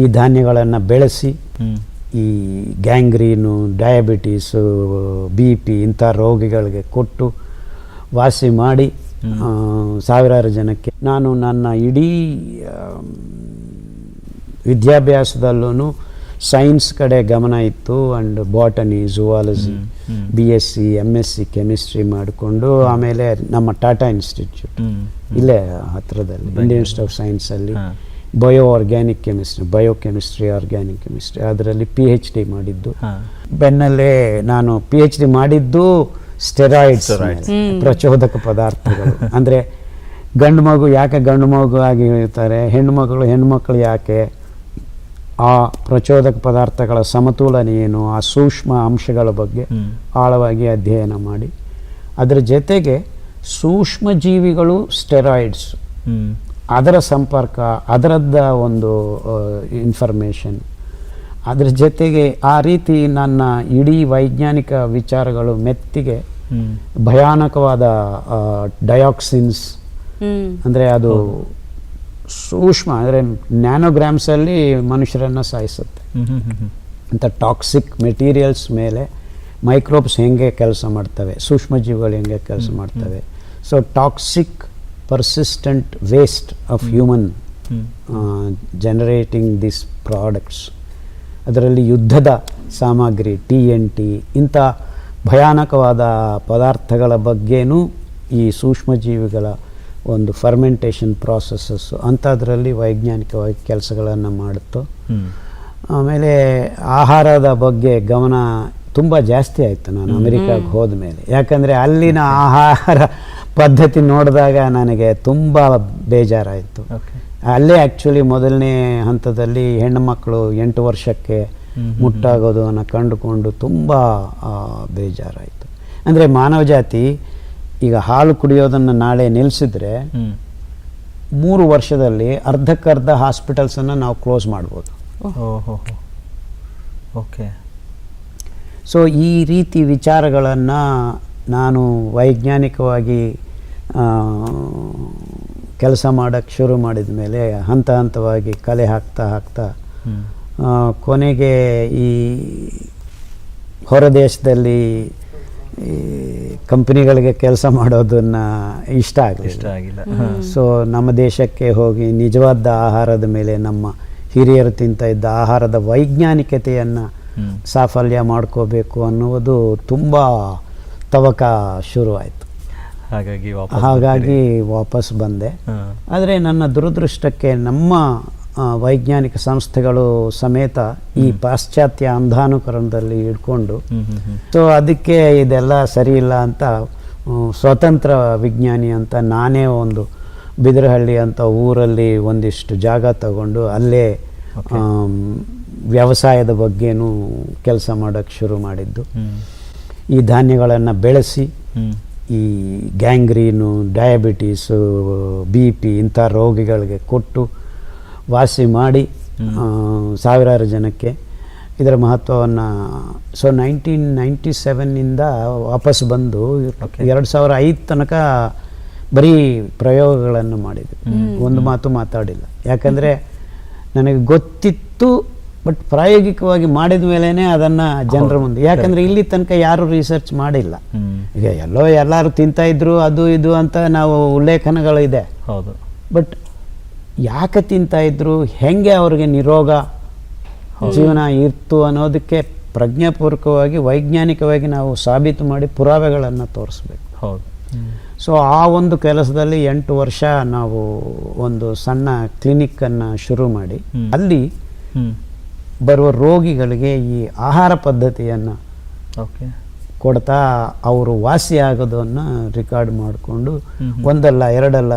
ಈ ಧಾನ್ಯಗಳನ್ನು ಬೆಳೆಸಿ ಈ ಗ್ಯಾಂಗ್ರೀನು ಡಯಾಬಿಟೀಸು ಬಿ ಪಿ ಇಂಥ ರೋಗಿಗಳಿಗೆ ಕೊಟ್ಟು ವಾಸಿ ಮಾಡಿ ಸಾವಿರಾರು ಜನಕ್ಕೆ ನಾನು ನನ್ನ ಇಡೀ ವಿದ್ಯಾಭ್ಯಾಸದಲ್ಲೂ ಸೈನ್ಸ್ ಕಡೆ ಗಮನ ಇತ್ತು and botany zoology B S C M S C chemistry ಮಾಡಿಕೊಂಡು ಆಮೇಲೆ ನಮ್ಮ ಟಾಟಾ ಇನ್ಸ್ಟಿಟ್ಯೂಟ್ ಇಲ್ಲೇ ಹತ್ತಿರದಲ್ಲಿ Indian institute of ಸೈನ್ಸಲ್ಲಿ. Bio organic chemistry bio chemistry organic chemistry ಅದರಲ್ಲಿ ಪಿ ಎಚ್ ಡಿ ಮಾಡಿದ್ದು. ಬೆನ್ನಲ್ಲೇ ನಾನು ಪಿ ಎಚ್ ಡಿ ಮಾಡಿದ್ದು ಸ್ಟೆರಾಯ್ಡ್ಸ್ ಪ್ರಚೋದಕ ಪದಾರ್ಥಗಳು. ಅಂದರೆ ಗಂಡು ಮಗು ಯಾಕೆ ಗಂಡು ಮಗು ಆಗಿ ಹೇಳ್ತಾರೆ ಹೆಣ್ಣು ಮಕ್ಕಳು ಹೆಣ್ಣುಮಕ್ಕಳು ಯಾಕೆ ಆ ಪ್ರಚೋದಕ ಪದಾರ್ಥಗಳ ಸಮತೋಲನ ಏನು ಆ ಸೂಕ್ಷ್ಮ ಅಂಶಗಳ ಬಗ್ಗೆ ಆಳವಾಗಿ ಅಧ್ಯಯನ ಮಾಡಿ. ಅದರ ಜೊತೆಗೆ ಸೂಕ್ಷ್ಮ ಜೀವಿಗಳು ಸ್ಟೆರಾಯ್ಡ್ಸ್ ಅದರ ಸಂಪರ್ಕ ಅದರದ್ದ ಒಂದು ಇನ್ಫಾರ್ಮೇಷನ್ ಅದರ ಜೊತೆಗೆ ಆ ರೀತಿ ನನ್ನ ಇಡೀ ವೈಜ್ಞಾನಿಕ ವಿಚಾರಗಳು ಮೆತ್ತಿಗೆ ಭಯಾನಕವಾದ ಡಯಾಕ್ಸಿನ್ಸ್ ಅಂದರೆ ಅದು ಸೂಕ್ಷ್ಮ ಅಂದರೆ ನ್ಯಾನೋಗ್ರಾಮ್ಸಲ್ಲಿ ಮನುಷ್ಯರನ್ನು ಸಾಯಿಸುತ್ತೆ. ಅಂಥ ಟಾಕ್ಸಿಕ್ ಮೆಟೀರಿಯಲ್ಸ್ ಮೇಲೆ ಮೈಕ್ರೋಬ್ಸ್ ಹೆಂಗೆ ಕೆಲಸ ಮಾಡ್ತವೆ ಸೂಕ್ಷ್ಮಜೀವಿಗಳು ಹೆಂಗೆ ಕೆಲಸ ಮಾಡ್ತವೆ. So toxic persistent waste of human generating generating this products ಅದರಲ್ಲಿ ಯುದ್ಧದ ಸಾಮಗ್ರಿ ಟಿ ಎನ್ ಟಿ ಇಂಥ ಭಯಾನಕವಾದ ಪದಾರ್ಥಗಳ ಬಗ್ಗೆನೂ ಈ ಸೂಕ್ಷ್ಮಜೀವಿಗಳ ಒಂದು ಫರ್ಮೆಂಟೇಷನ್ ಪ್ರಾಸೆಸಸ್ಸು ಅಂಥದ್ರಲ್ಲಿ ವೈಜ್ಞಾನಿಕವಾಗಿ ಕೆಲಸಗಳನ್ನು ಮಾಡುತ್ತೋ. ಆಮೇಲೆ ಆಹಾರದ ಬಗ್ಗೆ ಗಮನ ತುಂಬ ಜಾಸ್ತಿ ಆಯಿತು ನಾನು ಅಮೆರಿಕಾಗೆ ಹೋದ ಮೇಲೆ ಯಾಕಂದರೆ ಅಲ್ಲಿನ ಆಹಾರ ಪದ್ಧತಿ ನೋಡಿದಾಗ ನನಗೆ ತುಂಬ ಬೇಜಾರಾಯಿತು. ಓಕೆ ಅಲ್ಲೇ ಆ್ಯಕ್ಚುಲಿ ಮೊದಲನೇ ಹಂತದಲ್ಲಿ ಹೆಣ್ಣು ಮಕ್ಕಳು ಎಂಟು ವರ್ಷಕ್ಕೆ ಮುಟ್ಟಾಗೋದು ಅನ್ನ ಕಂಡುಕೊಂಡು ತುಂಬ ಬೇಜಾರಾಯಿತು. ಅಂದರೆ ಮಾನವ ಜಾತಿ ಈಗ ಹಾಲು ಕುಡಿಯೋದನ್ನು ನಾಳೆ ನಿಲ್ಲಿಸಿದ್ರೆ ಮೂರು ವರ್ಷದಲ್ಲಿ ಅರ್ಧಕ್ಕರ್ಧ ಹಾಸ್ಪಿಟಲ್ಸನ್ನು ನಾವು ಕ್ಲೋಸ್ ಮಾಡ್ಬೋದು. ಓಕೆ ಸೊ ಈ ರೀತಿ ವಿಚಾರಗಳನ್ನು ನಾನು ವೈಜ್ಞಾನಿಕವಾಗಿ ಕೆಲಸ ಮಾಡೋಕ್ಕೆ ಶುರು ಮಾಡಿದ ಮೇಲೆ ಹಂತ ಹಂತವಾಗಿ ಕಲೆ ಹಾಕ್ತಾ ಹಾಕ್ತಾ ಕೊನೆಗೆ ಈ ಹೊರದೇಶದಲ್ಲಿ ಈ ಕಂಪ್ನಿಗಳಿಗೆ ಕೆಲಸ ಮಾಡೋದನ್ನು ಇಷ್ಟ ಆಗಲಿ ಇಷ್ಟ ಆಗಲಿಲ್ಲ ಆಗಿಲ್ಲ ಸೊ ನಮ್ಮ ದೇಶಕ್ಕೆ ಹೋಗಿ ನಿಜವಾದ ಆಹಾರದ ಮೇಲೆ ನಮ್ಮ ಹಿರಿಯರು ತಿಂತ ಇದ್ದ ಆಹಾರದ ವೈಜ್ಞಾನಿಕತೆಯನ್ನು ಸಾಫಲ್ಯ ಮಾಡ್ಕೋಬೇಕು ಅನ್ನುವುದು ತುಂಬ ತವಕ ಶುರುವಾಯಿತು. ಹಾಗಾಗಿ ಹಾಗಾಗಿ ವಾಪಸ್ ಬಂದೆ. ಆದರೆ ನನ್ನ ದುರದೃಷ್ಟಕ್ಕೆ ನಮ್ಮ ವೈಜ್ಞಾನಿಕ ಸಂಸ್ಥೆಗಳು ಸಮೇತ ಈ ಪಾಶ್ಚಾತ್ಯ ಅಂಧಾನುಕರಣದಲ್ಲಿ ಇಟ್ಕೊಂಡು ಸೊ ಅದಕ್ಕೆ ಇದೆಲ್ಲ ಸರಿ ಇಲ್ಲ ಅಂತ ಸ್ವತಂತ್ರ ವಿಜ್ಞಾನಿ ಅಂತ ನಾನೇ ಒಂದು ಬಿದರಹಳ್ಳಿ ಅಂತ ಊರಲ್ಲಿ ಒಂದಿಷ್ಟು ಜಾಗ ತಗೊಂಡು ಅಲ್ಲೇ ವ್ಯವಸಾಯದ ಬಗ್ಗೆನೂ ಕೆಲಸ ಮಾಡೋಕ್ಕೆ ಶುರು ಮಾಡಿದ್ದು. ಈ ಧಾನ್ಯಗಳನ್ನು ಬೆಳೆಸಿ ಈ ಗ್ಯಾಂಗ್ರೀನು ಡಯಾಬಿಟೀಸು ಬಿ ಪಿ ಇಂಥ ರೋಗಿಗಳಿಗೆ ಕೊಟ್ಟು ವಾಸಿ ಮಾಡಿ ಸಾವಿರಾರು ಜನಕ್ಕೆ ಇದರ ಮಹತ್ವವನ್ನು ಸೊ ನೈನ್ಟೀನ್ ನೈಂಟಿ ಸೆವೆನ್ನಿಂದ ವಾಪಸ್ ಬಂದು. ಎರಡು ಸಾವಿರ ಐದು ತನಕ ಬರೀ ಪ್ರಯೋಗಗಳನ್ನು ಮಾಡಿದ್ವಿ. ಒಂದು ಮಾತು ಮಾತಾಡಿಲ್ಲ. ಯಾಕಂದರೆ ನನಗೆ ಗೊತ್ತಿತ್ತು ಬಟ್ ಪ್ರಾಯೋಗಿಕವಾಗಿ ಮಾಡಿದ ಮೇಲೇ ಅದನ್ನು ಜನರ ಮುಂದೆ. ಯಾಕಂದರೆ ಇಲ್ಲಿ ತನಕ ಯಾರು ರಿಸರ್ಚ್ ಮಾಡಿಲ್ಲ. ಈಗ ಎಲ್ಲೋ ಎಲ್ಲರೂ ತಿಂತಾ ಇದ್ರು ಅದು ಇದು ಅಂತ ನಾವು ಉಲ್ಲೇಖನಗಳಿದೆ. ಹೌದು. ಬಟ್ ಯಾಕೆ ತಿಂತಾ ಇದ್ರು ಹೆಂಗೆ ಅವ್ರಿಗೆ ನಿರೋಗ ಜೀವನ ಇತ್ತು ಅನ್ನೋದಕ್ಕೆ ಪ್ರಜ್ಞಾಪೂರ್ವಕವಾಗಿ ವೈಜ್ಞಾನಿಕವಾಗಿ ನಾವು ಸಾಬೀತು ಮಾಡಿ ಪುರಾವೆಗಳನ್ನು ತೋರಿಸ್ಬೇಕು. ಹೌದು. ಸೊ ಆ ಒಂದು ಕೆಲಸದಲ್ಲಿ ಎಂಟು ವರ್ಷ ನಾವು ಒಂದು ಸಣ್ಣ ಕ್ಲಿನಿಕ್ಕನ್ನು ಶುರು ಮಾಡಿ. ಅಲ್ಲಿ ಬರುವ ರೋಗಿಗಳಿಗೆ ಈ ಆಹಾರ ಪದ್ಧತಿಯನ್ನು ಓಕೆ. ಕೊಡ್ತಾ ಅವರು ವಾಸಿ ಆಗೋದನ್ನು ರೆಕಾರ್ಡ್ ಮಾಡಿಕೊಂಡು. ಒಂದಲ್ಲ ಎರಡಲ್ಲ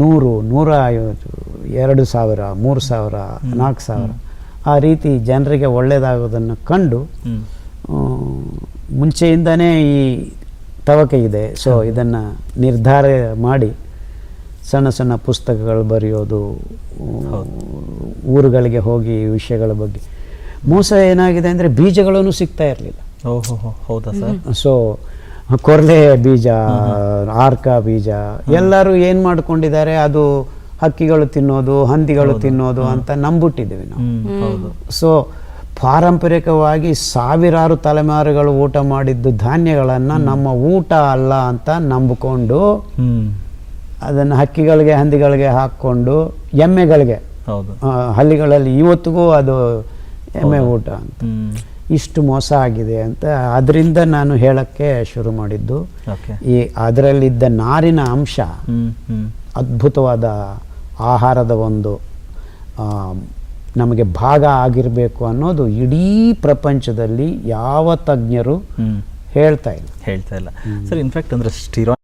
ನೂರು ನೂರ ಐವತ್ತು ಎರಡು ಸಾವಿರ ಮೂರು ಸಾವಿರ ನಾಲ್ಕು ಸಾವಿರ. ಆ ರೀತಿ ಜನರಿಗೆ ಒಳ್ಳೆಯದಾಗೋದನ್ನು ಕಂಡು ಮುಂಚೆಯಿಂದನೇ ಈ ತವಕೆ ಇದೆ. ಸೊ ಇದನ್ನು ನಿರ್ಧಾರ ಮಾಡಿ ಸಣ್ಣ ಸಣ್ಣ ಪುಸ್ತಕಗಳು ಬರೆಯೋದು ಊರುಗಳಿಗೆ ಹೋಗಿ ವಿಷಯಗಳ ಬಗ್ಗೆ. ಮೋಸ ಏನಾಗಿದೆ ಅಂದರೆ ಬೀಜಗಳೂ ಸಿಗ್ತಾ ಇರಲಿಲ್ಲ. ಓಹೋ ಹೌದಾ ಸರ್? ಸೊ ಕೊರಲೆ ಬೀಜ ಆರ್ಕ ಬೀಜ ಎಲ್ಲರೂ ಏನು ಮಾಡ್ಕೊಂಡಿದ್ದಾರೆ ಅದು ಹಕ್ಕಿಗಳು ತಿನ್ನೋದು ಹಂದಿಗಳು ತಿನ್ನೋದು ಅಂತ ನಂಬಿಟ್ಟಿದ್ದೀವಿ ನಾವು. ಹೌದು. ಸೊ ಪಾರಂಪರಿಕವಾಗಿ ಸಾವಿರಾರು ತಲೆಮಾರುಗಳು ಊಟ ಮಾಡಿದ್ದು ಧಾನ್ಯಗಳನ್ನು ನಮ್ಮ ಊಟ ಅಲ್ಲ ಅಂತ ನಂಬಿಕೊಂಡು ಅದನ್ನು ಹಕ್ಕಿಗಳಿಗೆ ಹಂದಿಗಳಿಗೆ ಹಾಕ್ಕೊಂಡು ಎಮ್ಮೆಗಳಿಗೆ. ಹೌದು. ಹಳ್ಳಿಗಳಲ್ಲಿ ಇವತ್ತಿಗೂ ಅದು ಎಮ್ಮೆ ಊಟ ಅಂತ. ಇಷ್ಟು ಮೋಸ ಆಗಿದೆ ಅಂತ ಅದರಿಂದ ನಾನು ಹೇಳಕ್ಕೆ ಶುರು ಮಾಡಿದ್ದು. ಈ ಅದರಲ್ಲಿದ್ದ ನಾರಿನ ಅಂಶ ಅದ್ಭುತವಾದ ಆಹಾರದ ಒಂದು ನಮಗೆ ಭಾಗ ಆಗಿರಬೇಕು ಅನ್ನೋದು ಇಡೀ ಪ್ರಪಂಚದಲ್ಲಿ ಯಾವ ತಜ್ಞರು ಹೇಳ್ತಾ ಇಲ್ಲ. ಹೇಳ್ತಾ ಇಲ್ಲ. ಸರ್ ಇನ್ಫ್ಯಾಕ್ಟ್ ಅಂದ್ರೆ ಸ್ಟಿರಾಯ್ಡ್